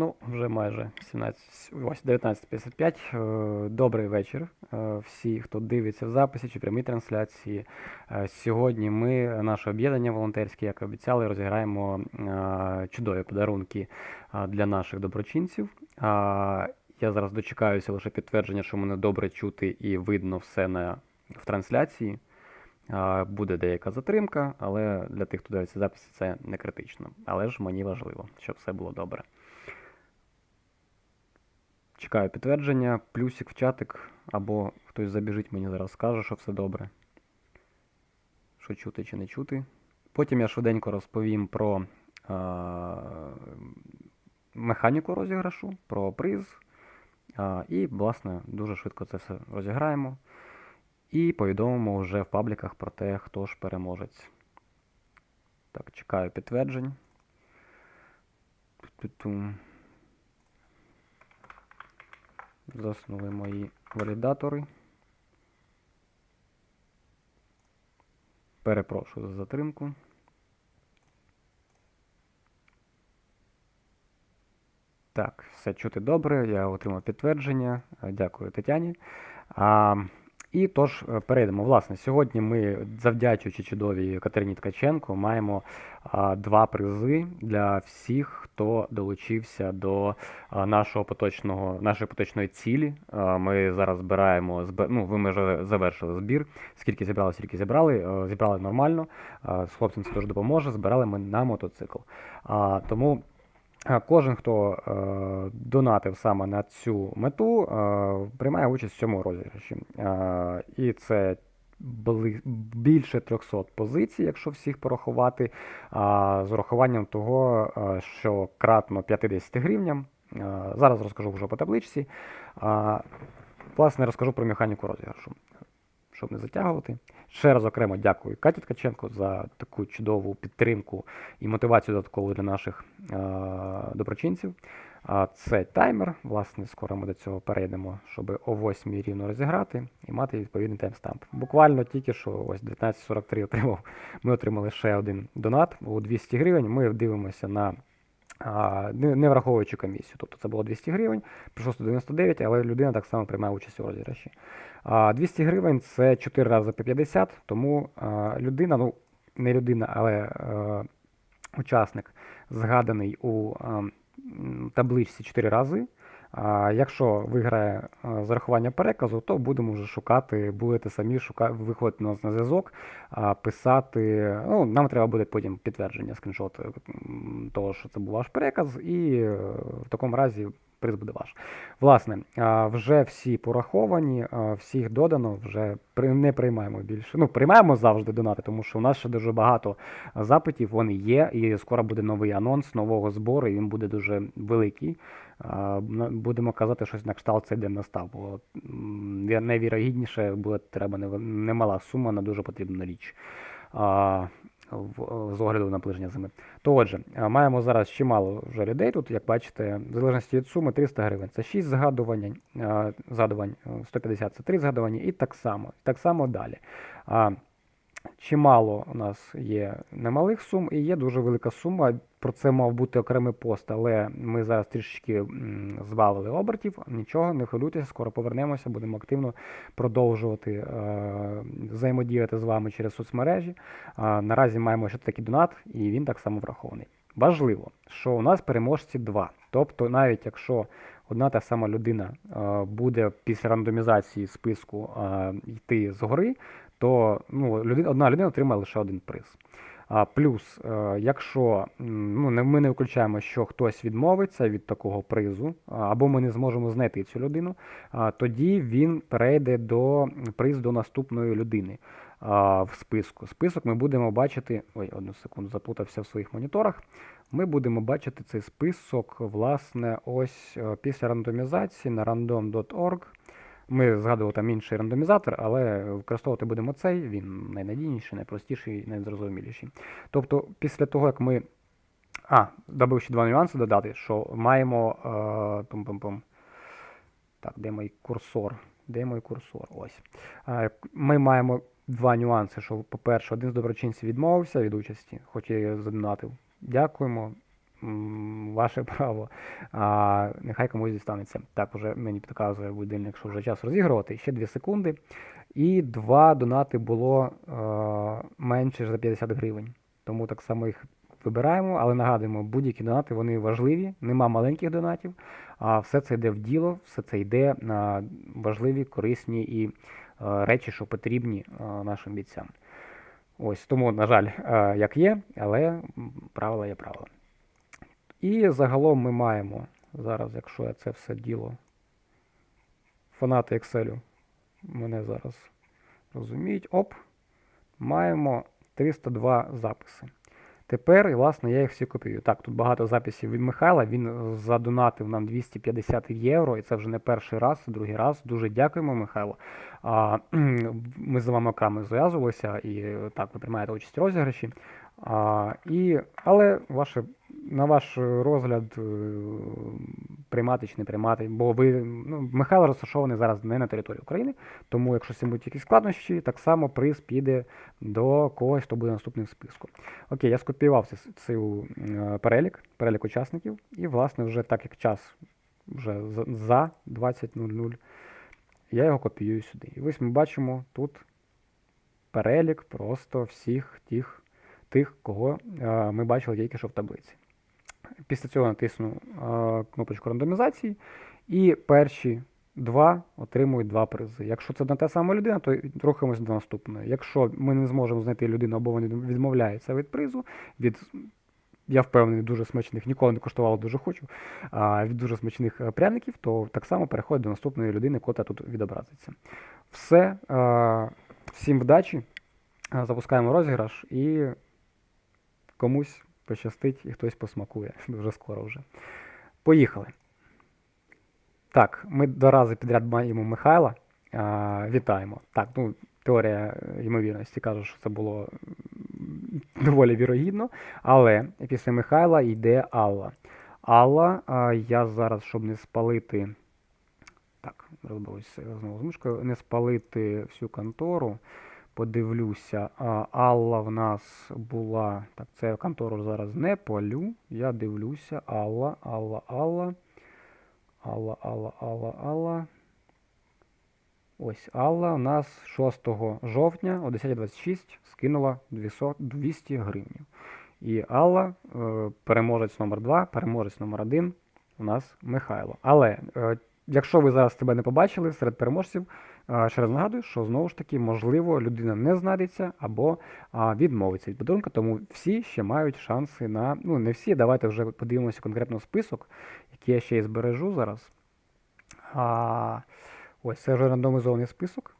Ну, вже майже 17, 19.55. Е, Добрий вечір. е, Всі, хто дивиться в записі чи прямій трансляції. Е, Сьогодні ми, наше об'єднання волонтерське, як і обіцяли, розіграємо чудові подарунки для наших доброчинців. Я зараз дочекаюся лише підтвердження, що мене добре чути і видно все на, в трансляції. Буде деяка затримка, але для тих, хто дивиться записи, це не критично. Але ж мені важливо, щоб все було добре. Чекаю підтвердження, плюсик в чатик, або хтось забіжить мені зараз скаже, що все добре. Що чути чи не чути. Потім я швиденько розповім про а, механіку розіграшу, про приз. А, і, власне, дуже швидко це все розіграємо. І повідомимо вже в пабліках про те, хто ж переможець. Так, чекаю підтверджень. Ту-ту-тум. Заснули мої валідатори. Перепрошую за затримку. Так, все чути добре. Я отримав підтвердження. Дякую Тетяні. А, і тож е, перейдемо. Власне, сьогодні ми, завдячуючи чудовій Катерині Ткаченко, маємо а, два призи для всіх, хто долучився до а, нашого поточного, нашої поточної цілі. А, Ми зараз збираємо зб- ну, ви ми вже завершили збір. Скільки зібрали, стільки зібрали. Е, Зібрали нормально. А, З хлопцем це дуже допоможе. Збирали ми на мотоцикл. А, Тому. Кожен, хто е, донатив саме на цю мету, е, приймає участь в цьому розіграші. Е, і це більше 300 позицій, якщо всіх порахувати, з урахуванням того, що кратно 50 гривням. Зараз розкажу вже по табличці. Власне, розкажу про механіку розіграшу, щоб не затягувати. Ще раз окремо дякую Каті Ткаченко за таку чудову підтримку і мотивацію додаткову для наших е, доброчинців. А це таймер. Власне, скоро ми до цього перейдемо, щоб о 8 рівно розіграти і мати відповідний таймстамп. Буквально тільки що ось 19.43 отримав. Ми отримали ще один донат у 200 гривень. Ми дивимося на. Не, не враховуючи комісію. Тобто це було 200 гривень, прийшло 199, але людина так само приймає участь у розіграші. А, 200 гривень це 4 рази по 50, тому людина, ну не людина, але е, учасник згаданий у е, табличці 4 рази. А якщо виграє е, зарахування переказу, то будемо вже шукати, будете самі шукати, виходити на, на зв'язок, писати. Ну, нам треба буде потім підтвердження, скріншот того, що це був ваш переказ, і е, в такому разі приз буде ваш. Власне, вже всі пораховані, всіх додано, вже не приймаємо більше. Ну, приймаємо завжди донати, тому що у нас ще дуже багато запитів, вони є, і скоро буде новий анонс нового збору, і він буде дуже великий. Будемо казати щось на кшталт цей день настав, бо найвірогідніше буде треба немала сума на дуже потрібну річ. В- з огляду на наближення зими. То отже, маємо зараз чимало вже людей тут, як бачите, в залежності від суми 300 гривень. Це 6 згадувань, згадувань, е, 150 це 3 згадування і так само. Так само далі. Чимало у нас є немалих сум і є дуже велика сума. Про це мав бути окремий пост, але ми зараз трішечки збавили обертів. Нічого, не хвилюйтеся, скоро повернемося, будемо активно продовжувати е, взаємодіяти з вами через соцмережі. А, наразі маємо ще такий донат, і він так само врахований. Важливо, що у нас переможці два. Тобто, навіть якщо одна та сама людина е, буде після рандомізації списку е, йти згори, то ну, людина, одна людина отримає лише один приз. А, плюс, е, якщо ну, ми не виключаємо, що хтось відмовиться від такого призу, або ми не зможемо знайти цю людину, тоді він перейде до приз до наступної людини в списку. Список ми будемо бачити. Ой, одну секунду, заплутався в своїх моніторах. Ми будемо бачити цей список, власне, ось е, після рандомізації на random.org. Ми згадували там інший рандомізатор, але використовувати будемо цей, він найнадійніший, найпростіший, найзрозуміліший. Тобто, після того, як ми. А, добив ще два нюанси додати, що маємо. Е, пум-пум-пум. Так, де мій курсор? Де мій курсор? Ось. Е, Ми маємо два нюанси. Що, по-перше, один з доброчинців відмовився від участі, хоч я її задонатив. Дякуємо. Ваше право. А, нехай комусь дістанеться. Так, уже мені підказує будильник, що вже час розігрувати. Ще 2 секунди. І два донати було е, менше за 50 гривень. Тому так само їх вибираємо, але нагадуємо, будь-які донати вони важливі, нема маленьких донатів, а все це йде в діло, все це йде на важливі, корисні і е, речі, що потрібні е, нашим бійцям. Ось тому, на жаль, е, як є, але правила є правила. І загалом ми маємо зараз, якщо я це все діло, фанати Excel мене зараз розуміють. Оп, маємо 302 записи. Тепер, власне, я їх всі копіюю. Так, тут багато записів від Михайла. Він задонатив нам 250 євро, і це вже не перший раз, другий раз. Дуже дякуємо, Михайло. А, ми з вами окремо зв'язувалися, і так, ви приймаєте участь у розіграші. А, і, але ваше, на ваш розгляд е, приймати чи не приймати, бо ви ну, Михайло розташований зараз не на території України, тому якщо цим будуть якісь складнощі, так само приз піде до когось, хто буде наступним в списку. Окей, я скопіював цей, перелік, перелік учасників, і, власне, вже так як час вже за 20.00, я його копіюю сюди. І ось ми бачимо тут перелік просто всіх тих, тих кого е, ми бачили тільки що в таблиці. Після цього натисну кнопочку рандомізації, і перші два отримують два призи. Якщо це не та сама людина, то рухаємося до наступної. Якщо ми не зможемо знайти людину або вони відмовляються від призу, від я впевнений, дуже смачних, ніколи не коштувало, дуже хочу. А від дуже смачних е, пряників, то так само переходить до наступної людини, котра тут відобразиться. Все. е, Всім вдачі. Е, Запускаємо розіграш і комусь пощастить і хтось посмакує. Дуже скоро вже. Поїхали. Так, ми два рази підряд маємо Михайла. А, вітаємо. Так, ну, теорія ймовірності каже, що це було доволі вірогідно. Але після Михайла йде Алла. Алла, а, я зараз, щоб не спалити. Так, розберуся знову з мишкою, не спалити всю контору. Подивлюся, а, Алла в нас була. Так, це контору зараз не палю. Я дивлюся. Алла, Алла, Алла. Алла, Алла, Алла, Алла. Ось Алла у нас 6 жовтня о 10.26 скинула 200 200 гривень. І Алла, е, переможець номер 2, переможець номер 1 у нас Михайло. Але е, якщо ви зараз тебе не побачили серед переможців, ще раз нагадую, що знову ж таки, можливо, людина не знайдеться або відмовиться від подарунка, тому всі ще мають шанси на. Ну, не всі, давайте вже подивимося конкретно список, який я ще і збережу зараз. А, ось це вже рандомізований список.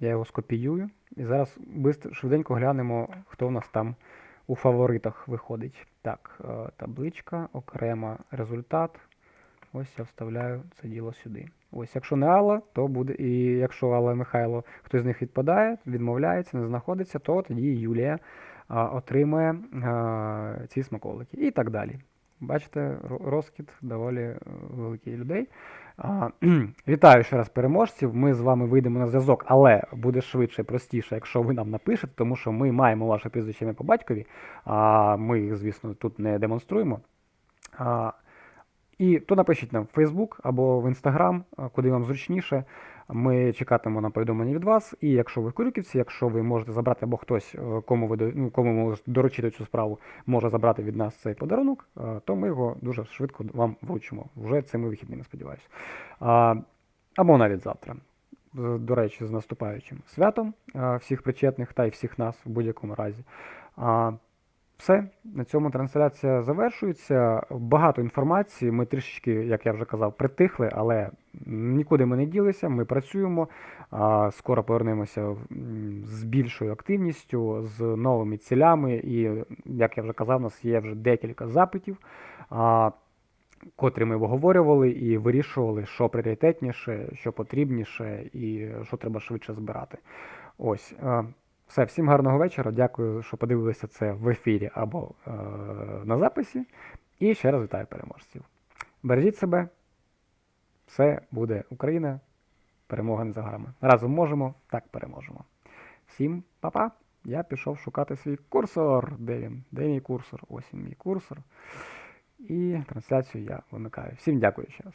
Я його скопіюю. І зараз швиденько глянемо, хто в нас там у фаворитах виходить. Так, е, табличка, окремо результат. Ось я вставляю це діло сюди. Ось, якщо не Алла, то буде. І якщо Алла і Михайло хтось з них відпадає, відмовляється, не знаходиться, то тоді Юлія а, отримає а, ці смаколики. І так далі. Бачите, ро- розкид доволі е, великий людей. А, вітаю ще раз переможців. Ми з вами вийдемо на зв'язок, але буде швидше, простіше, якщо ви нам напишете, тому що ми маємо ваше прізвище по батькові. А ми їх, звісно, тут не демонструємо. А, і то напишіть нам в Facebook або в Instagram, куди вам зручніше. Ми чекатимемо на повідомлення від вас. І якщо ви Курюківці, якщо ви можете забрати, або хтось, е, кому ви ну, кому доручити цю справу, може забрати від нас цей подарунок, е, то ми його дуже швидко вам вручимо. Вже цими вихідними, сподіваюся. Або навіть завтра. До речі, з наступаючим святом е, всіх причетних та й всіх нас в будь-якому разі. Все, на цьому трансляція завершується. Багато інформації. Ми трішечки, як я вже казав, притихли, але нікуди ми не ділися. Ми працюємо. Скоро повернемося з більшою активністю, з новими цілями. І, як я вже казав, у нас є вже декілька запитів, котрі ми обговорювали і вирішували, що пріоритетніше, що потрібніше і що треба швидше збирати. Ось. Все, всім гарного вечора. Дякую, що подивилися це в ефірі або е, на записі. І ще раз вітаю переможців. Бережіть себе. Все буде Україна. Перемога не за горами. Разом можемо, так переможемо. Всім па-па. Я пішов шукати свій курсор. Де він? Де мій курсор? Ось він мій курсор. І трансляцію я вимикаю. Всім дякую ще раз.